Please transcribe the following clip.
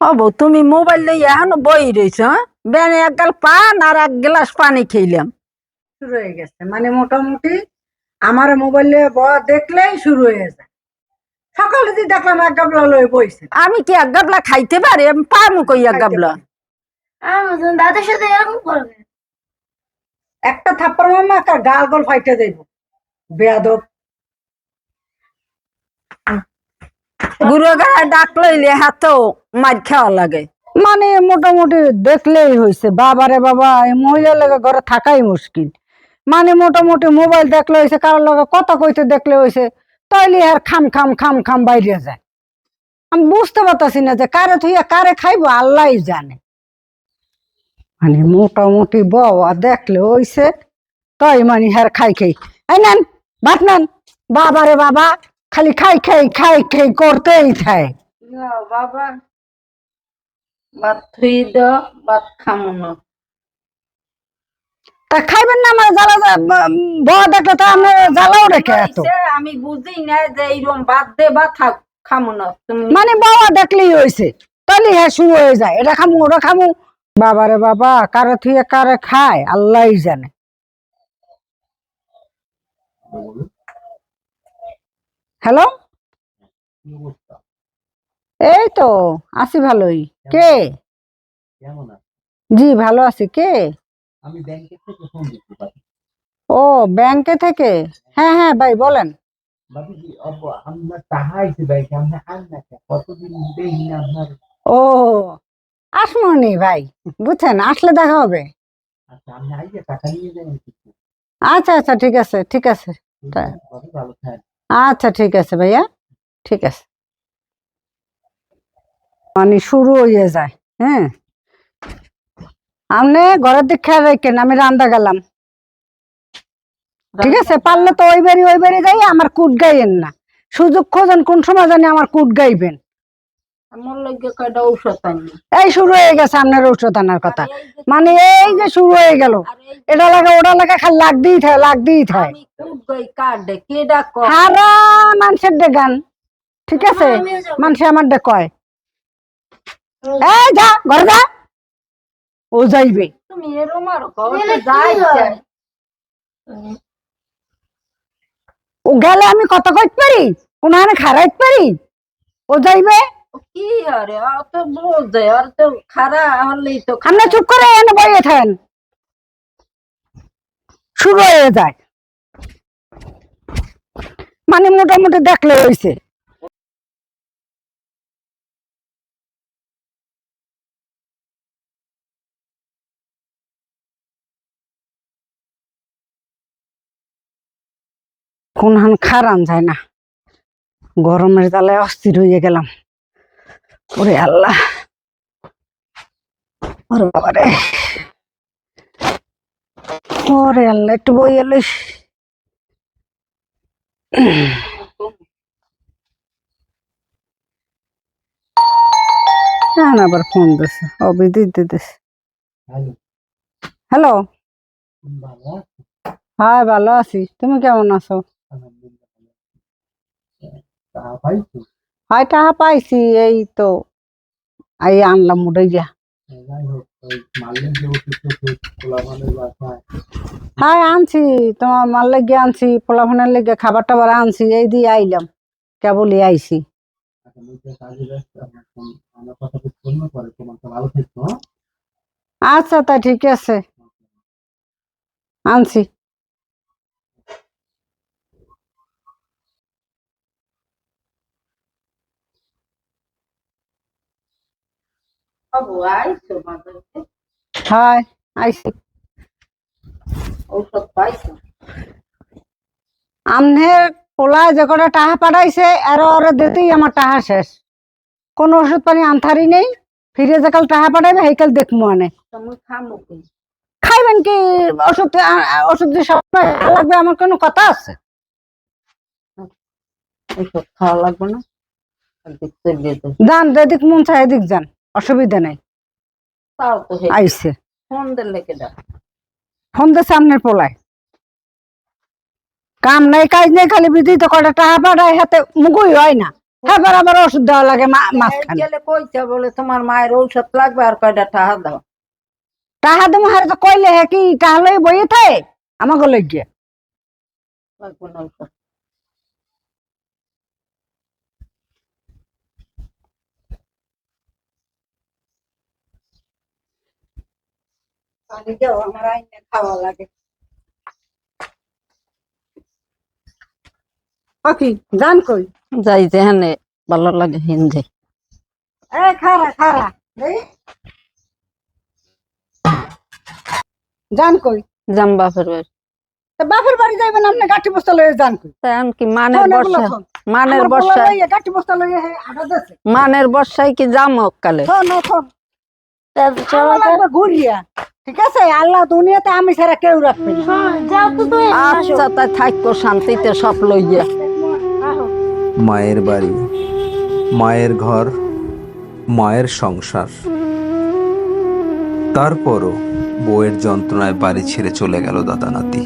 হব তুমি মোবাইল লই এখনও বই রয়েছ হ্যাঁ? বেন এক গাল পান আর এক গ্লাস পানি খেলাম। শুরু হয়ে গেছে। মানে মোটামুটি আমার মোবাইলে বয়া দেখলেই শুরু হয়ে যায়। সকালে দিয়ে দেখলাম এক গাবলা লয়ে বইছে। আমি কি এক গাবলা খাইতে পারি? আমি পামু কই এক গাবলা? দাদার সাথে এরকম করবে। একটা থাপ্পড় মামা একটা গাল গল ফাইটে দেব বেয়াদব। গুরু গায়ে ডাক লইলে হাতেও মার খাওয়া লাগে। মানে মোটামুটি দেখলেই হয়েছে বাবারে বাবা, এই মহিলার লগে ঘরে থাকাই মুশকিল। মানে মোটামুটি মোবাইল দেখলে হয়েছে কারোর লগে কথা কইতে দেখলে হয়েছে তাইলে আর খাম খাম খাম খাম বাইরে যায়। আমি বুঝতে পারতাছি না যে কারে থুইয়া কারে খাইবো আল্লাহ জানে। মানে মোটামুটি বাবা দেখলে হইছে, তাই মানে হ্যার খাই খাই। এই নেন বাবারে বাবা। খালি খাই খাই খাই খাই করতেই থাকে বাবা ভাত থুই দাও ভাত খামো না। তা খাইবেন না আমার জ্বালা বড় দেখলে তো আমরা জ্বালাও রেখে এত। আমি বুঝি না যে এইরকম ভাত দে বা থাক খামো না। মানে বাবা দেখলেই হয়েছে তাহলে হ্যাঁ শুরু হয়ে যায় এটা খামু ওটা খামু। বাবারে বাবা কারে থুয়ে কারে খায় আল্লাহই জানে। হ্যালো এই তো আছি ভালোই। কে? জি ভালো আছি। কে? ও ব্যাংকে থেকে? হ্যাঁ হ্যাঁ ভাই বলেন। ও আসমনি ভাই বুঝছেন আসলে দেখা হবে। আচ্ছা আচ্ছা আচ্ছা ঠিক আছে ঠিক আছে। আচ্ছা ঠিক আছে ভাইয়া। ঠিক আছে। মানে শুরু হয়ে যায় হ্যাঁ। আপনি ঘরের দিক খেয়াল রাখেন, আমি রান্দা গেলাম ঠিক আছে, পারলে তো ওই বাড়ি ওই বাড়ি যাই আমার কুট গাইয়েন না। সুযোগ খোঁজেন, কোন সময় জানি আমার কুট গাইবেন আমার লগে কয়টা ঔষধ আনি এই শুরু হয়ে গেছে আপনার ঔষধ আনার কথা। মানে এই যে শুরু হয়ে গেল। এটা লাগা ওটা লাগা খালি লাগতেই থাকে লাগতেই থাকে হারা মানুষের ডেগান ঠিক আছে? মানুষে আমার ডে কয়। এই যা ঘরে যা। ও যাইবে। তুমি এরম আর? ও গেলে আমি কত কইতে পারি? কোন হানে খারাইতে পারি? ও যাইবে? কি আরে অত বোঝে তো খারা হলেই তো আপনি চুপ করে এনে বইয়ে থাকেন। শুরু হয়ে যায়। মানে মোটামুটি দেখলে হয়েছে। কোন হান খারান যায় না। গরমের জ্বালায় অস্থির হয়ে গেলাম। ওরে আল্লাহ। ওরে বাবারে। ওরে আল্লাহ একটু বই এলো। আবার ফোন দিছে। অবিদিত দিতেছে। হ্যালো। হ্যালো। হ্যাঁ ভালো আছি। তুমি কেমন আছো? হয় টাকা পাইছি এই তো এই আনলাম উঠে যে। হ্যাঁ আনছি তোমার মাল লেগে আনছি পোলাফোনের লেগে খাবার টাবার আনছি এই দিয়ে আইলাম কেবলই আইছি। আচ্ছা হ্যাঁ? আচ্ছা তা ঠিক আছে। আনছি। বাবু আইছো হয় ঔষধ পাইছো? আমনের পোলায় যে কটা টাকা পাঠাইছে ওরে দিতেই আমার টাকা শেষ। কোনো ওষুধ পানি আনথারি নেই ফিরে যে কাল টাকা পাঠাইবে সেইকাল দেখব আনে। খাইবেন কি? ওষুধ ওষুধ যে সব লাগবে আমার কোনো কথা আছে? খাওয়া লাগবে না? আর দেখতে যান যেদিক মন চায় এদিক যান। অসুবিধা নাই। তো আইসে ফোন দিছে আপনার পোলায়। কাম নাই কাজ নেই খালি বিদিত কটা টাকা পাঠায় হাতে মুগুই হয় না। হ্যাঁ বরাবর ওষুধ দেওয়া লাগে মা- মাঝখানে। গেলে কইতে বলে তোমার মায়ের ঔষধ লাগবে আর কয়টা টাকা দাও। টাহা দেবো হারে তো কইলে হ্যাঁ কি টাহা লই বইয়ে থাকে আমাকে লই গিয়ে লাগবে না ঔষধ পানি দাও আমার আইনে খাওয়া লাগে। পাখি জান কই? যাই যেখানে ভালো লাগে হিন্দি এ খারা খারা জান কই? জাম বাপের বাড়ি। বাপের বাড়ি যাইবেন আপনি গাঠি বস্তা লইয়ে যান তাই কি মানের বর্ষা? মানের আমার বর্ষায় গাঠি বস্তা লইয়ে আটা দেছে মানের বর্ষায় কি যাম কালে? আমার লাগবে ঘুরিয়া। ঠিক আছে? আল্লাহ দুনিয়াতে আমি ছাড়া কেউ রাখবে তুই আচ্ছা তাই থাকতো শান্তিতে সব লইয়া মায়ের বাড়ি মায়ের ঘর মায়ের সংসার। তারপরও বউয়ের যন্ত্রণায় বাড়ি ছেড়ে চলে গেল দাদা নাতি